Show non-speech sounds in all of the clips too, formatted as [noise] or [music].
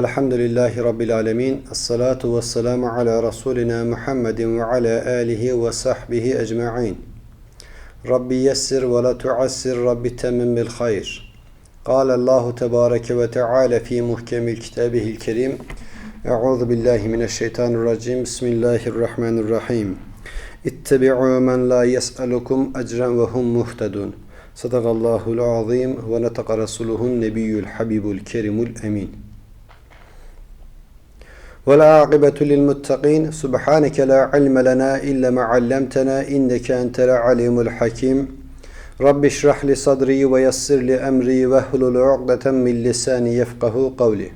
Velhamdülillahi Rabbil alemin. Esselatu vesselamu ala Resulina Muhammedin ve ala alihi ve sahbihi ecma'in. Rabbi yessir ve la tuassir Rabbi temmin bil hayr. Kale Allahu tebareke ve teala fi muhkemil kitabihil kerim. Euzu billahi mineşşeytanirracim. Bismillahirrahmanirrahim. İttebi'u men la yes'alukum ecren ve hum muhtedun. Sadakallahu'l azim ve netaka rasuluhun nebiyyül habibul kerimul emin. والعاقبة للمتقين سبحانك لا علم لنا إلا ما علمتنا إنك أنت العليم الحكيم رب اشرح لي صدري ويسر لي أمري واhlul uqdeten min lisani yefkahu kavli.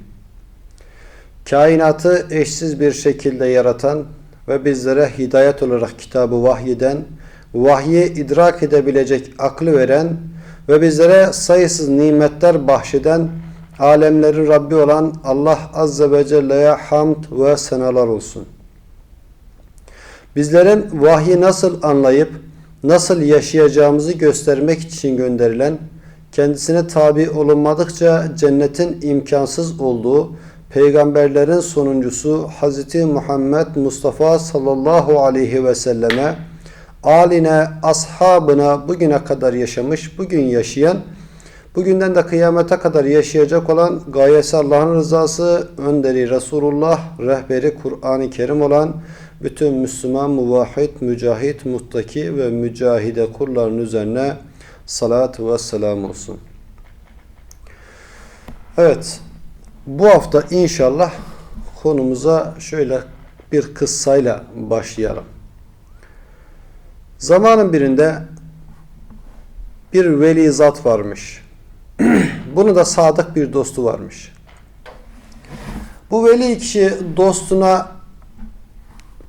Kainatı eşsiz bir şekilde yaratan ve bizlere hidayet olarak kitabı vahyeden, vahyi idrak edebilecek aklı veren ve bizlere sayısız nimetler bahşeden alemlerin Rabbi olan Allah Azze ve Celle'ye hamd ve senalar olsun. Bizlerin vahyi nasıl anlayıp nasıl yaşayacağımızı göstermek için gönderilen, kendisine tabi olunmadıkça cennetin imkansız olduğu peygamberlerin sonuncusu Hz. Muhammed Mustafa sallallahu aleyhi ve selleme aline, ashabına bugüne kadar yaşamış, bugün yaşayan, bugünden de kıyamete kadar yaşayacak olan gayesi Allah'ın rızası, önderi Resulullah, rehberi Kur'an-ı Kerim olan bütün Müslüman, muvahhid, mücahit, muttaki ve mücahide kulların üzerine salat ve selam olsun. Evet, bu hafta inşallah konumuza şöyle bir kıssayla başlayalım. Zamanın birinde bir veli zat varmış. [clears throat] Bunu da sadık bir dostu varmış. Bu veli kişi dostuna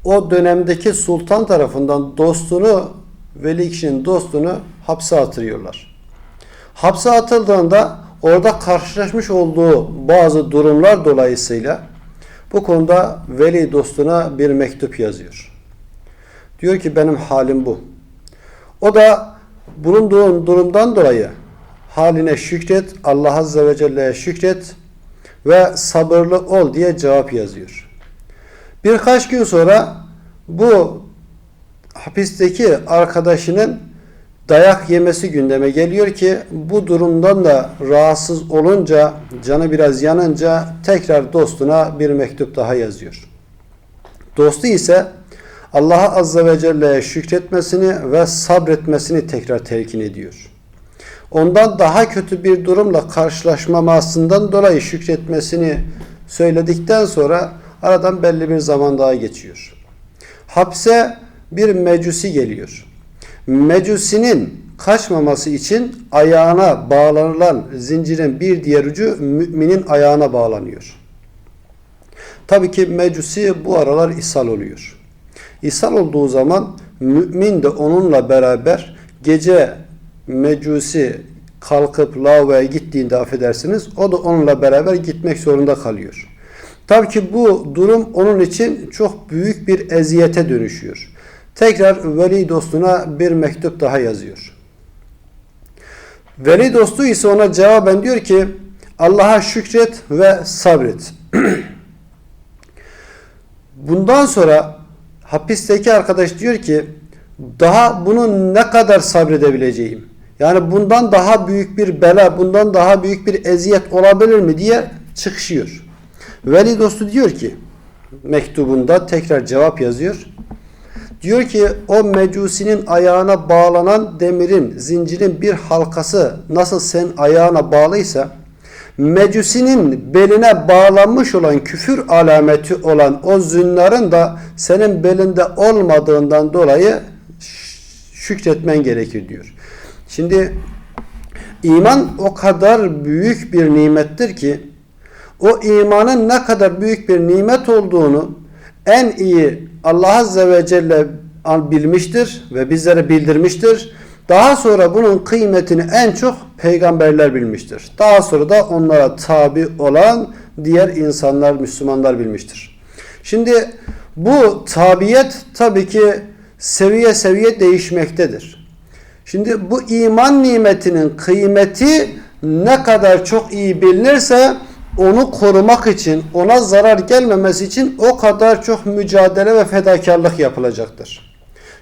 o dönemdeki sultan tarafından dostunu, veli kişinin dostunu hapse atırıyorlar. Hapse atıldığında orada karşılaşmış olduğu bazı durumlar dolayısıyla bu konuda veli dostuna bir mektup yazıyor. Diyor ki benim halim bu. O da bulunduğun durumdan dolayı haline şükret, Allah Azze ve Celle'ye şükret ve sabırlı ol diye cevap yazıyor. Birkaç gün sonra bu hapisteki arkadaşının dayak yemesi gündeme geliyor ki bu durumdan da rahatsız olunca canı biraz yanınca tekrar dostuna bir mektup daha yazıyor. Dostu ise Allah'a Azze ve Celle'ye şükretmesini ve sabretmesini tekrar telkin ediyor. Ondan daha kötü bir durumla karşılaşmamasından dolayı şükretmesini söyledikten sonra aradan belli bir zaman daha geçiyor. Hapse bir mecusi geliyor. Mecusinin kaçmaması için ayağına bağlanılan zincirin bir diğer ucu müminin ayağına bağlanıyor. Tabii ki mecusi bu aralar ishal oluyor. İshal olduğu zaman mümin de onunla beraber gece mecusi kalkıp lavaboya gittiğinde affedersiniz o da onunla beraber gitmek zorunda kalıyor. Tabii ki bu durum onun için çok büyük bir eziyete dönüşüyor. Tekrar veli dostuna bir mektup daha yazıyor. Veli dostu ise ona cevaben diyor ki Allah'a şükret ve sabret. [clears throat] Bundan sonra hapisteki arkadaş diyor ki daha bunu ne kadar sabredebileceğim? Yani bundan daha büyük bir bela, bundan daha büyük bir eziyet olabilir mi diye çıkışıyor. Veli dostu diyor ki mektubunda tekrar cevap yazıyor. Diyor ki o mecusinin ayağına bağlanan demirin, zincirin bir halkası nasıl sen ayağına bağlıysa mecusinin beline bağlanmış olan küfür alameti olan o zünnarın da senin belinde olmadığından dolayı şükretmen gerekir diyor. Şimdi iman o kadar büyük bir nimettir ki o imanın ne kadar büyük bir nimet olduğunu en iyi Allah Azze ve Celle bilmiştir ve bizlere bildirmiştir. Daha sonra bunun kıymetini en çok peygamberler bilmiştir. Daha sonra da onlara tabi olan diğer insanlar, Müslümanlar bilmiştir. Şimdi bu tabiyet tabii ki seviye seviye değişmektedir. Şimdi bu iman nimetinin kıymeti ne kadar çok iyi bilinirse onu korumak için, ona zarar gelmemesi için o kadar çok mücadele ve fedakarlık yapılacaktır.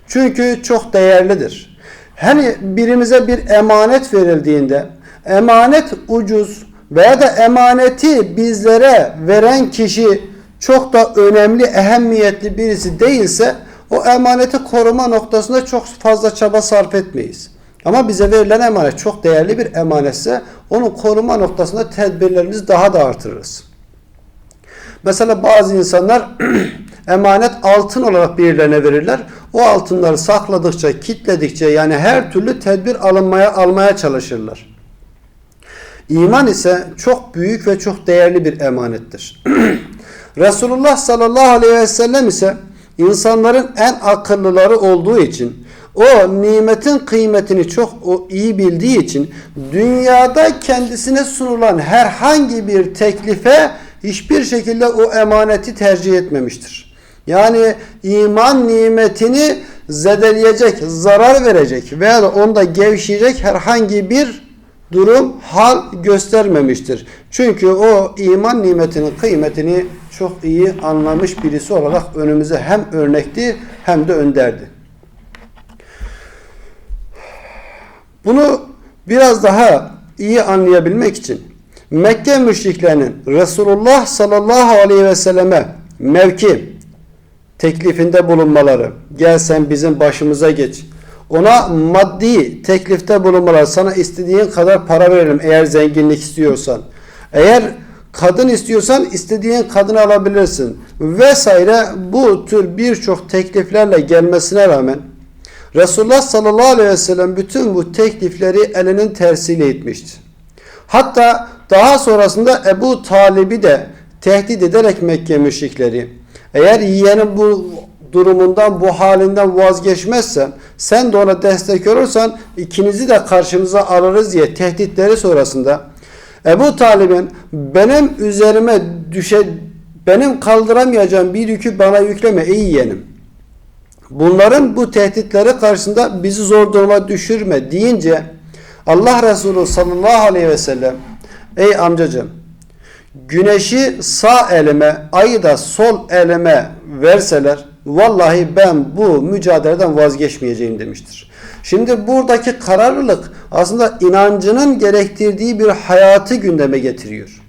Çünkü çok değerlidir. Hani birimize bir emanet verildiğinde emanet ucuz veya da emaneti bizlere veren kişi çok da önemli, ehemmiyetli birisi değilse o emaneti koruma noktasında çok fazla çaba sarf etmeyiz. Ama bize verilen emanet çok değerli bir emanetse onu koruma noktasında tedbirlerimizi daha da artırırız. Mesela bazı insanlar [clears throat] emanet altın olarak birilerine verirler. O altınları sakladıkça, kitledikçe yani her türlü tedbir alınmaya almaya çalışırlar. İman ise çok büyük ve çok değerli bir emanettir. [clears throat] Resulullah sallallahu aleyhi ve sellem ise insanların en akıllıları olduğu için o nimetin kıymetini çok o iyi bildiği için dünyada kendisine sunulan herhangi bir teklife hiçbir şekilde o emaneti tercih etmemiştir. Yani iman nimetini zedeleyecek, zarar verecek veya da onda gevşeyecek herhangi bir durum, hal göstermemiştir. Çünkü o iman nimetinin kıymetini çok iyi anlamış birisi olarak önümüze hem örnekti hem de önderdi. Bunu biraz daha iyi anlayabilmek için Mekke müşriklerinin Resulullah sallallahu aleyhi ve selleme mevki teklifinde bulunmaları, gel sen bizim başımıza geç. Ona maddi teklifte bulunmaları, sana istediğin kadar para verelim eğer zenginlik istiyorsan. Eğer kadın istiyorsan istediğin kadını alabilirsin vesaire bu tür birçok tekliflerle gelmesine rağmen Resulullah sallallahu aleyhi ve sellem bütün bu teklifleri elinin tersiyle itmişti. Hatta daha sonrasında Ebu Talib'i de tehdit ederek Mekke müşrikleri eğer yeğenin bu durumundan bu halinden vazgeçmezsen sen de ona destek olursan ikinizi de karşımıza alırız diye tehditleri sonrasında Ebu Talib'in benim üzerime düşe benim kaldıramayacağım bir yükü bana yükleme ey yeğenim. Bunların bu tehditleri karşısında bizi zor duruma düşürme deyince Allah Resulü sallallahu aleyhi ve sellem ey amcacığım güneşi sağ elime ayı da sol elime verseler vallahi ben bu mücadeleden vazgeçmeyeceğim demiştir. Şimdi buradaki kararlılık aslında inancının gerektirdiği bir hayatı gündeme getiriyor.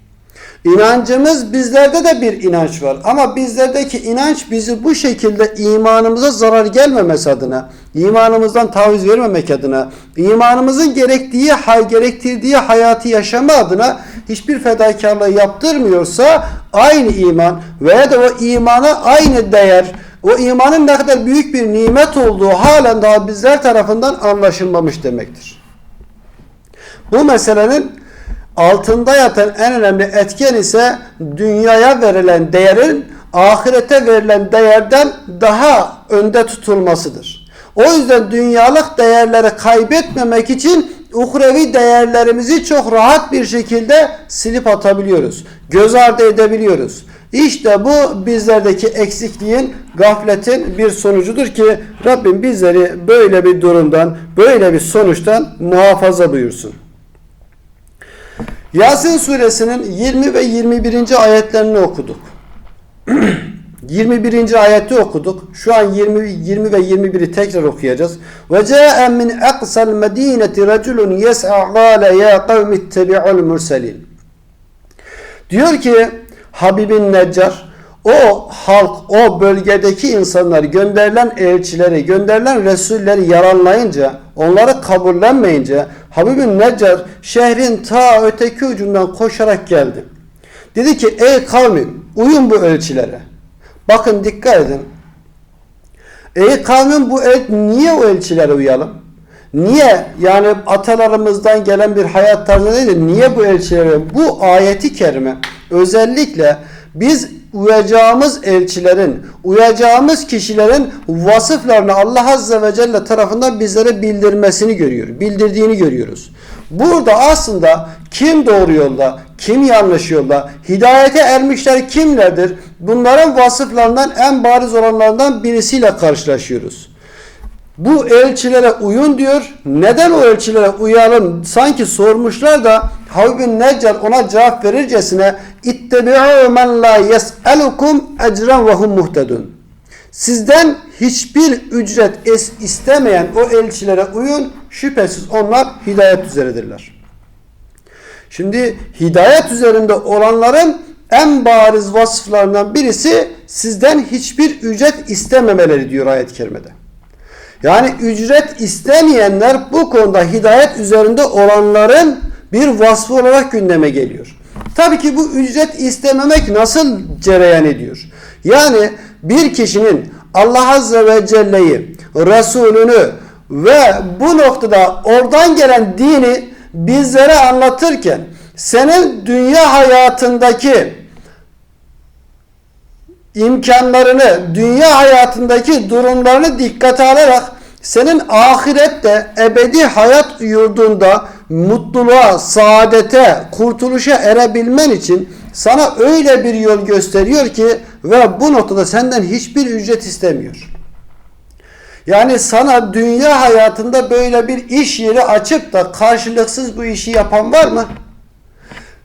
İnancımız bizlerde de bir inanç var ama bizlerdeki inanç bizi bu şekilde imanımıza zarar gelmemesi adına, imanımızdan taviz vermemek adına, imanımızın gerektiği, gerektirdiği hayatı yaşama adına hiçbir fedakarlığı yaptırmıyorsa aynı iman veya da o imana aynı değer, o imanın ne kadar büyük bir nimet olduğu halen daha bizler tarafından anlaşılmamış demektir. Bu meselenin altında yatan en önemli etken ise dünyaya verilen değerin ahirete verilen değerden daha önde tutulmasıdır. O yüzden dünyalık değerleri kaybetmemek için uhrevi değerlerimizi çok rahat bir şekilde silip atabiliyoruz. Göz ardı edebiliyoruz. İşte bu bizlerdeki eksikliğin, gafletin bir sonucudur ki Rabbim bizleri böyle bir durumdan, böyle bir sonuçtan muhafaza buyursun. Yasin suresinin 20 ve 21. ayetlerini okuduk. [clears throat] 21. ayeti okuduk. Şu an 20, 20 ve 21'i tekrar okuyacağız. Ve ca'en min aqsal medineti raculun yes'a qala ya kavmi ittabi'ul murselin. Diyor ki Habibin Neccar o halk, o bölgedeki insanlar gönderilen elçileri, gönderilen Resulleri yalanlayınca, onları kabullenmeyince Habibin Neccar şehrin ta öteki ucundan koşarak geldi. Dedi ki ey kavmim uyun bu elçilere. Bakın dikkat edin. Ey kavmim bu el, niye o elçilere uyalım? Niye? Yani atalarımızdan gelen bir hayat tarzı değil de niye bu elçilere? Bu ayeti kerime özellikle biz uyacağımız elçilerin, uyacağımız kişilerin vasıflarını Allah Azze ve Celle tarafından bizlere bildirmesini görüyor, bildirdiğini görüyoruz. Burada aslında kim doğru yolda, kim yanlış yolda, hidayete ermişler kimlerdir? Bunların vasıflarından en bariz olanlardan birisiyle karşılaşıyoruz. Bu elçilere uyun diyor. Neden o elçilere uyalım? Sanki sormuşlar da Havb bin Neccar ona cevap verircesine ittebi'u men la yes'elukum ecren ve hum muhtedun. Sizden hiçbir ücret istemeyen o elçilere uyun. Şüphesiz onlar hidayet üzeredirler. Şimdi hidayet üzerinde olanların en bariz vasıflarından birisi sizden hiçbir ücret istememeleri diyor ayet-i kerimede. Yani ücret istemeyenler bu konuda hidayet üzerinde olanların bir vasfı olarak gündeme geliyor. Tabii ki bu ücret istememek nasıl cereyan ediyor? Yani bir kişinin Allah Azze ve Celle'yi, Resulünü ve bu noktada oradan gelen dini bizlere anlatırken senin dünya hayatındaki imkanlarını, dünya hayatındaki durumlarını dikkate alarak senin ahirette ebedi hayat yurdunda mutluluğa, saadete, kurtuluşa erebilmen için sana öyle bir yol gösteriyor ki ve bu noktada senden hiçbir ücret istemiyor. Yani sana dünya hayatında böyle bir iş yeri açıp da karşılıksız bu işi yapan var mı?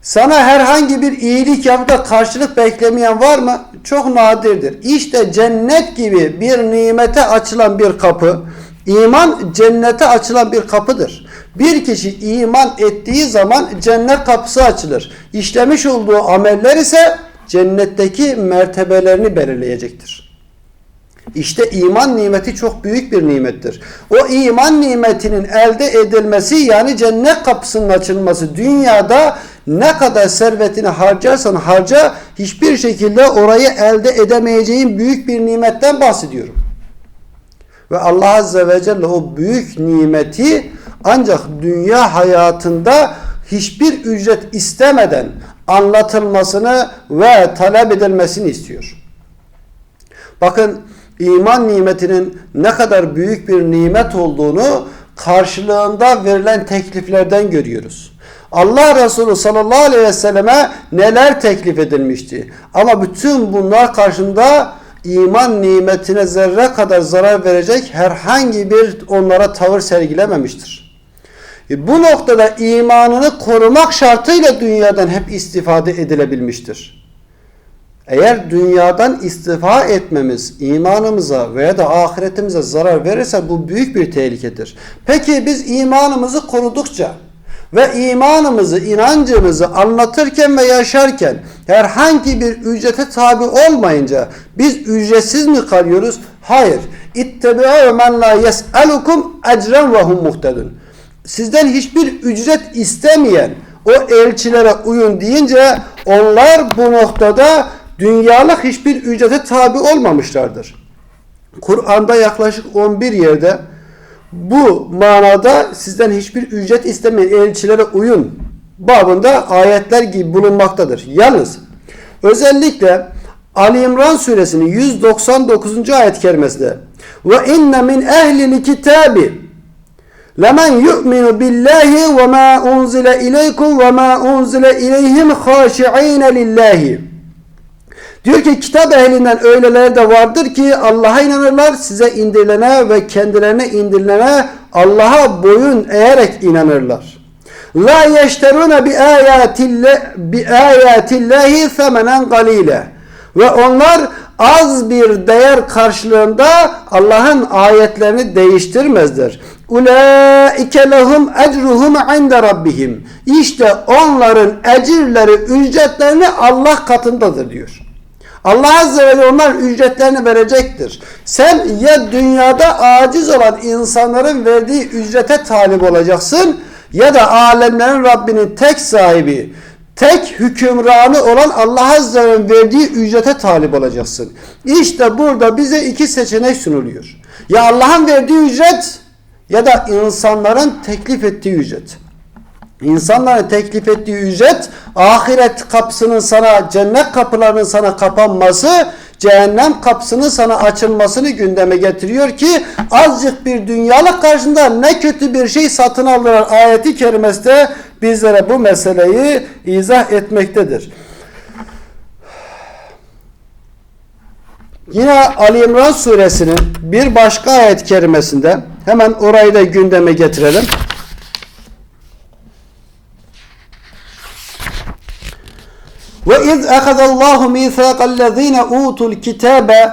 Sana herhangi bir iyilik yapıp da karşılık beklemeyen var mı? Çok nadirdir. İşte cennet gibi bir nimete açılan bir kapı, iman cennete açılan bir kapıdır. Bir kişi iman ettiği zaman cennet kapısı açılır. İşlemiş olduğu ameller ise cennetteki mertebelerini belirleyecektir. İşte iman nimeti çok büyük bir nimettir. O iman nimetinin elde edilmesi yani cennet kapısının açılması dünyada ne kadar servetini harcarsan harca hiçbir şekilde orayı elde edemeyeceğin büyük bir nimetten bahsediyorum. Ve Allah Azze ve Celle o büyük nimeti ancak dünya hayatında hiçbir ücret istemeden anlatılmasını ve talep edilmesini istiyor. Bakın iman nimetinin ne kadar büyük bir nimet olduğunu karşılığında verilen tekliflerden görüyoruz. Allah Resulü sallallahu aleyhi ve selleme neler teklif edilmişti. Ama bütün bunlar karşında iman nimetine zerre kadar zarar verecek herhangi bir onlara tavır sergilememiştir. E bu noktada imanını korumak şartıyla dünyadan hep istifade edilebilmiştir. Eğer dünyadan istifa etmemiz imanımıza veya da ahiretimize zarar verirse bu büyük bir tehlikedir. Peki biz imanımızı korudukça ve imanımızı, inancımızı anlatırken ve yaşarken herhangi bir ücrete tabi olmayınca biz ücretsiz mi kalıyoruz? Hayır. İttebi'u men la yes'elukum ecren ve hum. Sizden hiçbir ücret istemeyen o elçilere uyun deyince onlar bu noktada dünyalık hiçbir ücrete tabi olmamışlardır. Kur'an'da yaklaşık 11 yerde bu manada sizden hiçbir ücret istemeyen elçilere uyun babında ayetler gibi bulunmaktadır. Yalnız özellikle Ali İmran suresinin 199. ayet kerimesinde ve inne min ehlil kitabi lemen yu'minu billahi ve ma unzile ileykum ve ma unzile ileyhim haşi'ine Diyor ki kitap ehlinden öyleleri de vardır ki Allah'a inanırlar, size indirilene ve kendilerine indirilene Allah'a boyun eğerek inanırlar. La yeşterune bi ayatillahi bi ayatillahi semenen galile. Ve onlar az bir değer karşılığında Allah'ın ayetlerini değiştirmezler. Ulaike lehum ecruhum inde rabbihim. İşte onların ecirleri, ücretlerini Allah katındadır diyor. Allah Azze ve Celle onlar ücretlerini verecektir. Sen ya dünyada aciz olan insanların verdiği ücrete talip olacaksın ya da alemlerin Rabbinin tek sahibi, tek hükümranı olan Allah Azze ve Celle'nin verdiği ücrete talip olacaksın. İşte burada bize iki seçenek sunuluyor. Ya Allah'ın verdiği ücret ya da insanların teklif ettiği ücret. İnsanların teklif ettiği ücret ahiret kapısının sana cennet kapılarının sana kapanması cehennem kapısının sana açılmasını gündeme getiriyor ki azıcık bir dünyalık karşında ne kötü bir şey satın alırlar ayeti kerimesi de bizlere bu meseleyi izah etmektedir. Yine Ali İmran suresinin bir başka ayet kerimesinde hemen orayı da gündeme getirelim. Ve iz ehadallahu mithaqallezine utul kitabe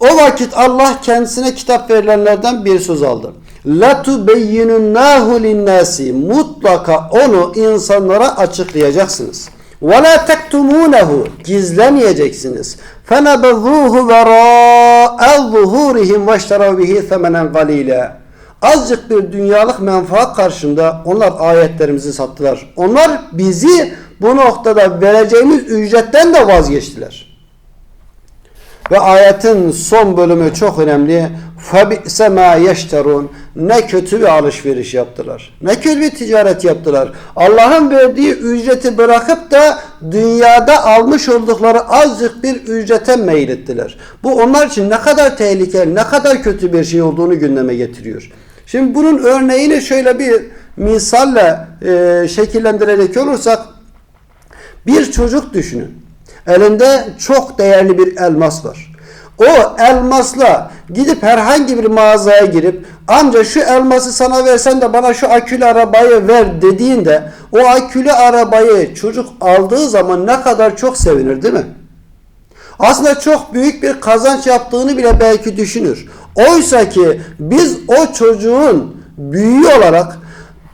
o vakit Allah kendisine kitap verilenlerden bir söz aldı. La tubeyyinunnahu linnasi mutlaka onu insanlara açıklayacaksınız. Ve la gizlemeyeceksiniz. Fenebezûhu verâ'e zuhurihim veşterav bihi themenen galîle. Azıcık bir dünyalık menfaat karşında onlar ayetlerimizi sattılar. Onlar bizi bu noktada vereceğimiz ücretten de vazgeçtiler. Ve ayetin son bölümü çok önemli. فَبِئْسَ مَا يَشْتَرُونَ Ne kötü bir alışveriş yaptılar. Ne kötü bir ticaret yaptılar. Allah'ın verdiği ücreti bırakıp da dünyada almış oldukları azıcık bir ücrete meylettiler. Bu onlar için ne kadar tehlikeli, ne kadar kötü bir şey olduğunu gündeme getiriyor. Şimdi bunun örneğini şöyle bir misalle e, şekillendirecek olursak bir çocuk düşünün. Elinde çok değerli bir elmas var. O elmasla gidip herhangi bir mağazaya girip amca şu elması sana versen de bana şu akülü arabayı ver dediğinde o akülü arabayı çocuk aldığı zaman ne kadar çok sevinir değil mi? Aslında çok büyük bir kazanç yaptığını bile belki düşünür. Oysa ki biz o çocuğun büyüğü olarak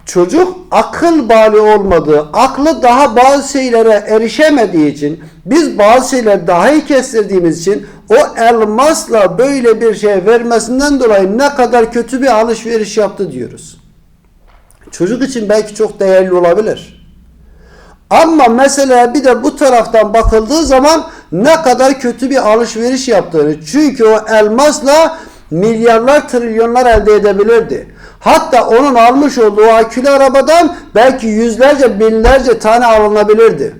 çocuk akıl bali olmadığı, aklı daha bazı şeylere erişemediği için biz bazı şeyler daha iyi kestirdiğimiz için o elmasla böyle bir şey vermesinden dolayı ne kadar kötü bir alışveriş yaptı diyoruz. Çocuk için belki çok değerli olabilir. Ama mesela bir de bu taraftan bakıldığı zaman ne kadar kötü bir alışveriş yaptığını. Çünkü o elmasla milyarlar trilyonlar elde edebilirdi. Hatta onun almış olduğu akülü arabadan belki yüzlerce binlerce tane alınabilirdi.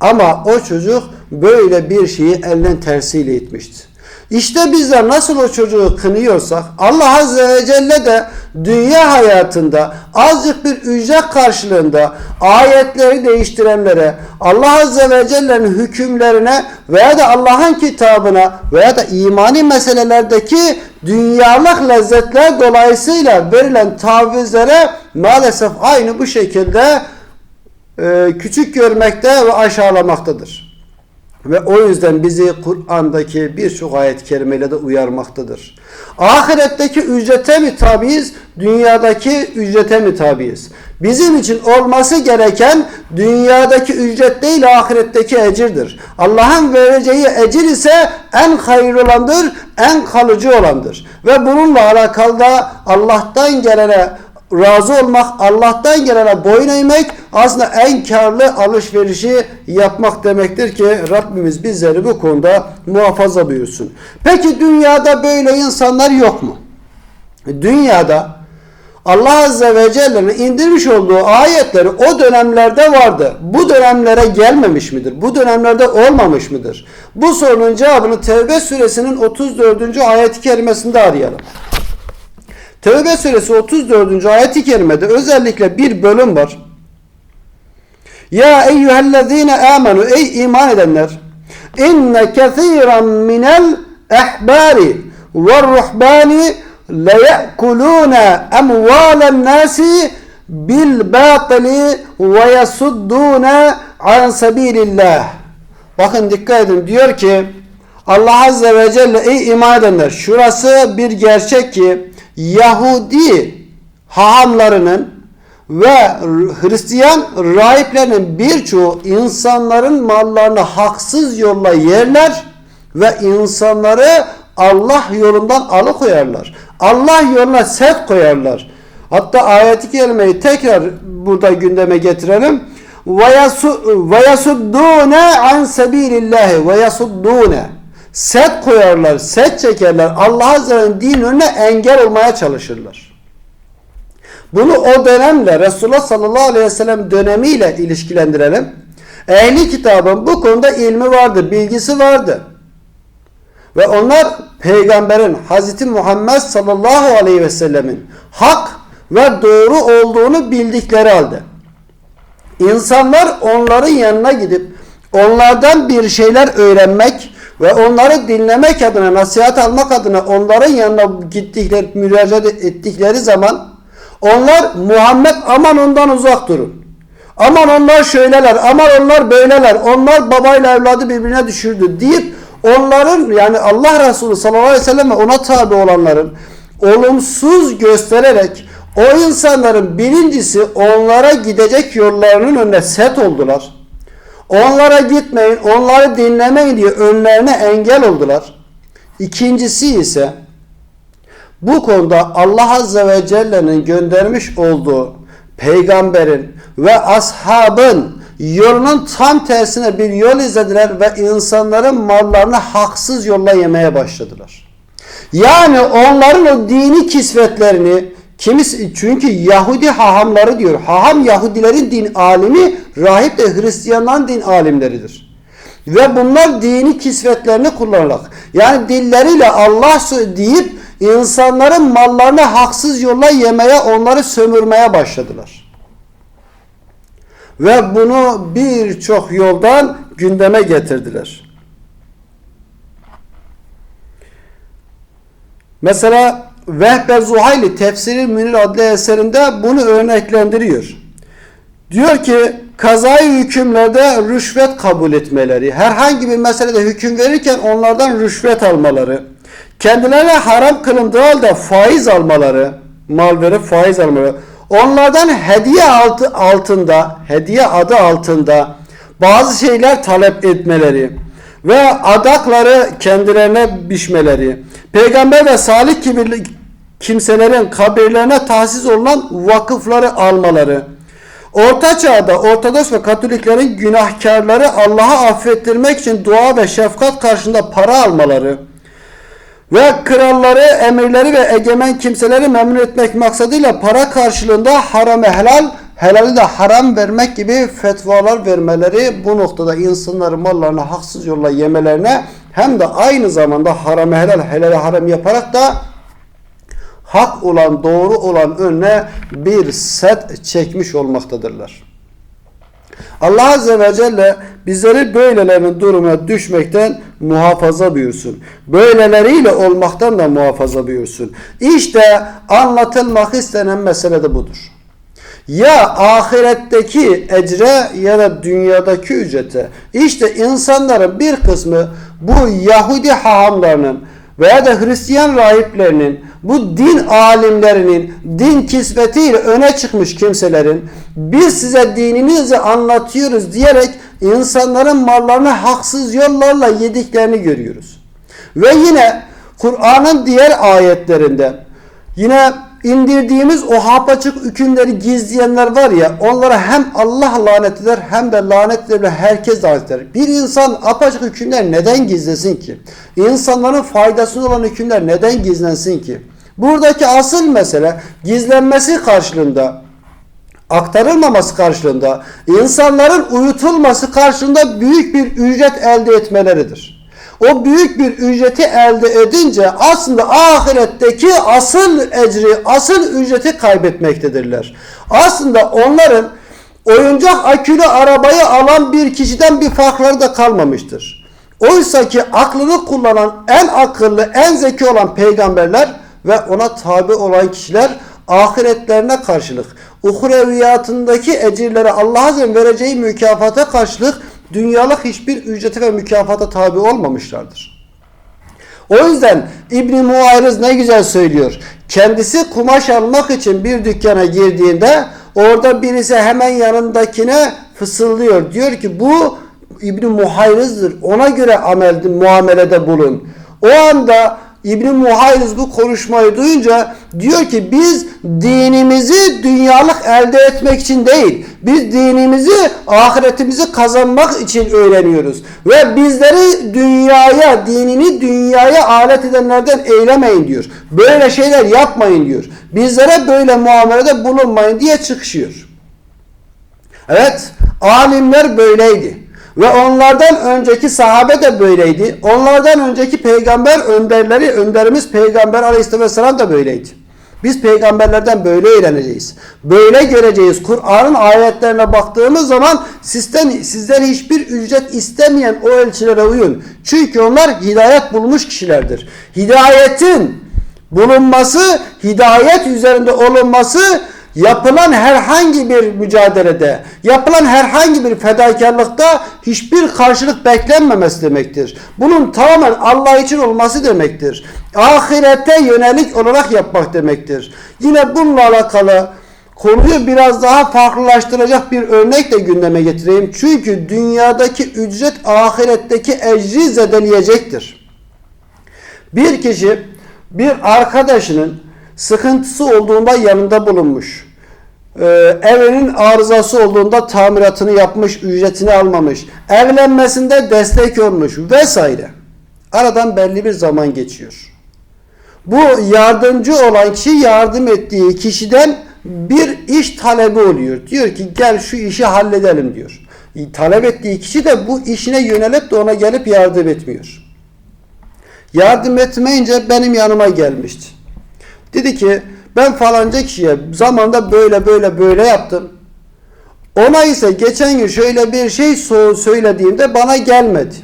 Ama o çocuk böyle bir şeyi elden tersiyle itmişti. İşte bizler nasıl o çocuğu kınıyorsak Allah Azze ve Celle de dünya hayatında azıcık bir ücret karşılığında ayetleri değiştirenlere Allah Azze ve Celle'nin hükümlerine veya da Allah'ın kitabına veya da imani meselelerdeki dünyalık lezzetler dolayısıyla verilen tavizlere maalesef aynı bu şekilde e, küçük görmekte ve aşağılamaktadır. Ve o yüzden bizi Kur'an'daki birçok ayet kerimeyle de uyarmaktadır. Ahiretteki ücrete mi tabiiz, dünyadaki ücrete mi tabiiz? Bizim için olması gereken dünyadaki ücret değil ahiretteki ecirdir. Allah'ın vereceği ecir ise en hayırlı olandır, en kalıcı olandır. Ve bununla alakalı da Allah'tan gelene razı olmak, Allah'tan gelene boyun eğmek aslında en karlı alışverişi yapmak demektir ki Rabbimiz bizleri bu konuda muhafaza buyursun. Peki dünyada böyle insanlar yok mu? Dünyada Allah Azze ve Celle'nin indirmiş olduğu ayetleri o dönemlerde vardı. Bu dönemlere gelmemiş midir? Bu dönemlerde olmamış mıdır? Bu sorunun cevabını Tevbe suresinin 34. ayet-i kerimesinde arayalım. Tevbe suresi 34. ayet-i kerimede özellikle bir bölüm var. Ya eyyühellezine amenu ey iman edenler inne kethiren minel ehbari ve ruhbani leyekulune emvalen nasi bil batili ve yasuddune an sabilillah. Bakın dikkat edin diyor ki Allah Azze ve Celle ey iman edenler şurası bir gerçek ki Yahudi hahamlarının ve Hristiyan rahiplerinin birçoğu insanların mallarını haksız yolla yerler ve insanları Allah yolundan alıkoyarlar. Allah yoluna set koyarlar. Hatta ayeti kelimeyi tekrar burada gündeme getirelim. Ve yasuddune an sebilillahi ve set koyarlar, set çekerler. Allah Azze'nin din önüne engel olmaya çalışırlar. Bunu o dönemle Resulullah sallallahu aleyhi ve sellem dönemiyle ilişkilendirelim. Ehli kitabın bu konuda ilmi vardı, bilgisi vardı. Ve onlar peygamberin Hazreti Muhammed sallallahu aleyhi ve sellemin hak ve doğru olduğunu bildikleri halde insanlar onların yanına gidip onlardan bir şeyler öğrenmek, ve onları dinlemek adına, nasihat almak adına onların yanına gittikleri, müracaat ettikleri zaman onlar Muhammed aman ondan uzak durun. Aman onlar şöyleler, aman onlar böyleler, onlar babayla evladı birbirine düşürdü deyip onların yani Allah Resulü sallallahu aleyhi ve sellem ve ona tabi olanların olumsuz göstererek o insanların birincisi onlara gidecek yollarının önüne set oldular. Onlara gitmeyin, onları dinlemeyin diye önlerine engel oldular. İkincisi ise bu konuda Allah Azze ve Celle'nin göndermiş olduğu peygamberin ve ashabın yolunun tam tersine bir yol izlediler ve insanların mallarını haksız yolla yemeye başladılar. Yani onların o dini kisvetlerini kimisi çünkü Yahudi hahamları diyor. Haham Yahudilerin din alimi, rahip de Hristiyanların din alimleridir. Ve bunlar dini kisvetlerini kullanarak yani dilleriyle Allah deyip insanların mallarını haksız yolla yemeye, onları sömürmeye başladılar. Ve bunu birçok yoldan gündeme getirdiler. Mesela Vehbe Zuhayli Tefsiri Münir adlı eserinde bunu örneklendiriyor. Diyor ki kazayı hükümlerde rüşvet kabul etmeleri, herhangi bir meselede hüküm verirken onlardan rüşvet almaları, kendilerine haram kılındığı halde faiz almaları, mal verip faiz almaları, onlardan hediye altı altında, hediye adı altında bazı şeyler talep etmeleri ve adakları kendilerine biçmeleri, peygamber ve salih kibirli kimselerin kabirlerine tahsis olunan vakıfları almaları, Orta Çağ'da Ortodoks ve Katoliklerin günahkarları Allah'a affettirmek için dua ve şefkat karşında para almaları ve kralları, emirleri ve egemen kimseleri memnun etmek maksadıyla para karşılığında haram helal, helali de haram vermek gibi fetvalar vermeleri bu noktada insanların mallarını haksız yolla yemelerine hem de aynı zamanda haram helal, helali haram yaparak da hak olan, doğru olan önüne bir set çekmiş olmaktadırlar. Allah Azze ve Celle bizleri böylelerinin durumuna düşmekten muhafaza buyursun. Böyleleriyle olmaktan da muhafaza buyursun. İşte anlatılmak istenen mesele de budur. Ya ahiretteki ecre ya da dünyadaki ücrete. İşte insanların bir kısmı bu Yahudi hahamlarının veya da Hristiyan rahiplerinin, bu din alimlerinin, din kisvetiyle öne çıkmış kimselerin biz size dininizi anlatıyoruz diyerek insanların mallarını haksız yollarla yediklerini görüyoruz. Ve yine Kur'an'ın diğer ayetlerinde yine indirdiğimiz o hapaçık hükümleri gizleyenler var ya onlara hem Allah lanet eder hem de lanet eder herkes lanet eder. Bir insan apaçık hükümler neden gizlesin ki? İnsanların faydasına olan hükümler neden gizlensin ki? Buradaki asıl mesele gizlenmesi karşılığında aktarılmaması karşılığında insanların uyutulması karşılığında büyük bir ücret elde etmeleridir. O büyük bir ücreti elde edince aslında ahiretteki asıl ecri, asıl ücreti kaybetmektedirler. Aslında onların oyuncak akülü arabayı alan bir kişiden bir farkları da kalmamıştır. Oysa ki aklını kullanan en akıllı, en zeki olan peygamberler ve ona tabi olan kişiler ahiretlerine karşılık, uhreviyatındaki ecirlere Allah'ın vereceği mükafata karşılık dünyalık hiçbir ücrete ve mükafata tabi olmamışlardır. O yüzden İbn Muayriz ne güzel söylüyor. Kendisi kumaş almak için bir dükkana girdiğinde orada birisi hemen yanındakine fısıldıyor. Diyor ki bu İbn Muhayriz'dir. Ona göre amel, muamelede bulun. O anda İbn Muhayriz bu konuşmayı duyunca diyor ki biz dinimizi dünyalık elde etmek için değil, biz dinimizi ahiretimizi kazanmak için öğreniyoruz. Ve bizleri dünyaya, dinini dünyaya alet edenlerden eylemeyin diyor. Böyle şeyler yapmayın diyor. Bizlere böyle muamelede bulunmayın diye çıkışıyor. Evet, alimler böyleydi. Ve onlardan önceki sahabe de böyleydi. Onlardan önceki peygamber önderleri, önderimiz peygamber aleyhisselam da böyleydi. Biz peygamberlerden böyle öğreneceğiz. Böyle göreceğiz. Kur'an'ın ayetlerine baktığımız zaman sizden, sizden hiçbir ücret istemeyen o elçilere uyun. Çünkü onlar hidayet bulmuş kişilerdir. Hidayetin bulunması, hidayet üzerinde olunması yapılan herhangi bir mücadelede, yapılan herhangi bir fedakarlıkta hiçbir karşılık beklenmemesi demektir. Bunun tamamen Allah için olması demektir. Ahirete yönelik olarak yapmak demektir. Yine bununla alakalı konuyu biraz daha farklılaştıracak bir örnek de gündeme getireyim. Çünkü dünyadaki ücret ahiretteki ecri zedeleyecektir. Bir kişi bir arkadaşının sıkıntısı olduğunda yanında bulunmuş. Ee, evinin arızası olduğunda tamiratını yapmış, ücretini almamış. Evlenmesinde destek olmuş vesaire. Aradan belli bir zaman geçiyor. Bu yardımcı olan kişi yardım ettiği kişiden bir iş talebi oluyor. Diyor ki gel şu işi halledelim diyor. Talep ettiği kişi de bu işine yönelip de ona gelip yardım etmiyor. Yardım etmeyince benim yanıma gelmişti. Dedi ki ben falanca kişiye zamanda böyle böyle böyle yaptım. Ona ise geçen gün şöyle bir şey söylediğimde bana gelmedi.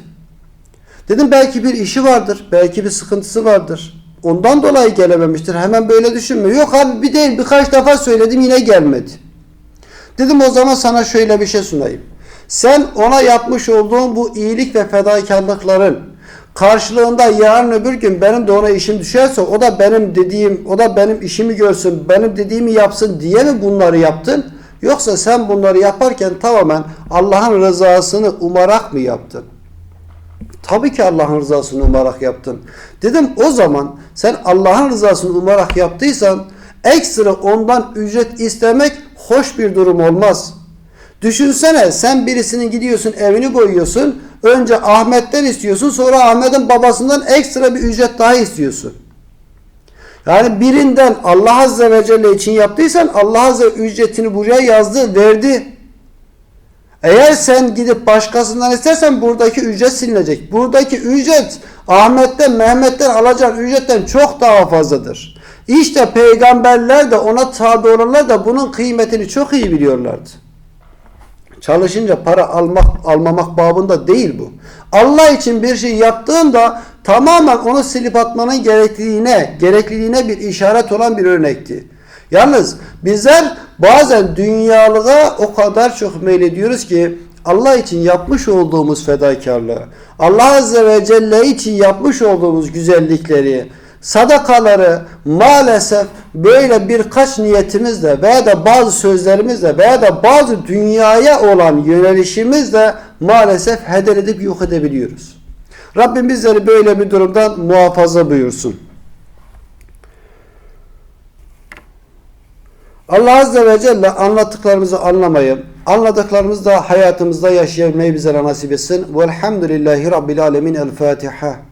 Dedim belki bir işi vardır, belki bir sıkıntısı vardır. Ondan dolayı gelememiştir. Hemen böyle düşünme. Yok abi bir değil birkaç defa söyledim yine gelmedi. Dedim o zaman sana şöyle bir şey sunayım. Sen ona yapmış olduğun bu iyilik ve fedakarlıkların karşılığında yarın öbür gün benim de ona işim düşerse o da benim dediğim, o da benim işimi görsün, benim dediğimi yapsın diye mi bunları yaptın? Yoksa sen bunları yaparken tamamen Allah'ın rızasını umarak mı yaptın? Tabii ki Allah'ın rızasını umarak yaptın. Dedim o zaman sen Allah'ın rızasını umarak yaptıysan ekstra ondan ücret istemek hoş bir durum olmaz. Düşünsene sen birisinin gidiyorsun evini boyuyorsun. Önce Ahmet'ten istiyorsun sonra Ahmet'in babasından ekstra bir ücret daha istiyorsun. Yani birinden Allah Azze ve Celle için yaptıysan Allah Azze ücretini buraya yazdı, verdi. Eğer sen gidip başkasından istersen buradaki ücret silinecek. Buradaki ücret Ahmet'ten, Mehmet'ten alacağın ücretten çok daha fazladır. İşte peygamberler de ona tabi olanlar da bunun kıymetini çok iyi biliyorlardı. Çalışınca para almak almamak babında değil bu. Allah için bir şey yaptığında tamamen onu silip atmanın gerekliliğine, gerekliliğine bir işaret olan bir örnekti. Yalnız bizler bazen dünyalığa o kadar çok meylediyoruz ki Allah için yapmış olduğumuz fedakarlığı, Allah Azze ve Celle için yapmış olduğumuz güzellikleri, sadakaları maalesef böyle birkaç niyetimizle veya da bazı sözlerimizle veya da bazı dünyaya olan yönelişimizle maalesef heder edip yok edebiliyoruz. Rabbim bizleri böyle bir durumdan muhafaza buyursun. Allah Azze ve Celle anlattıklarımızı anlamayı, anladıklarımızı da hayatımızda yaşayabilmeyi bize nasip etsin. Velhamdülillahi Rabbil Alemin. El Fatiha.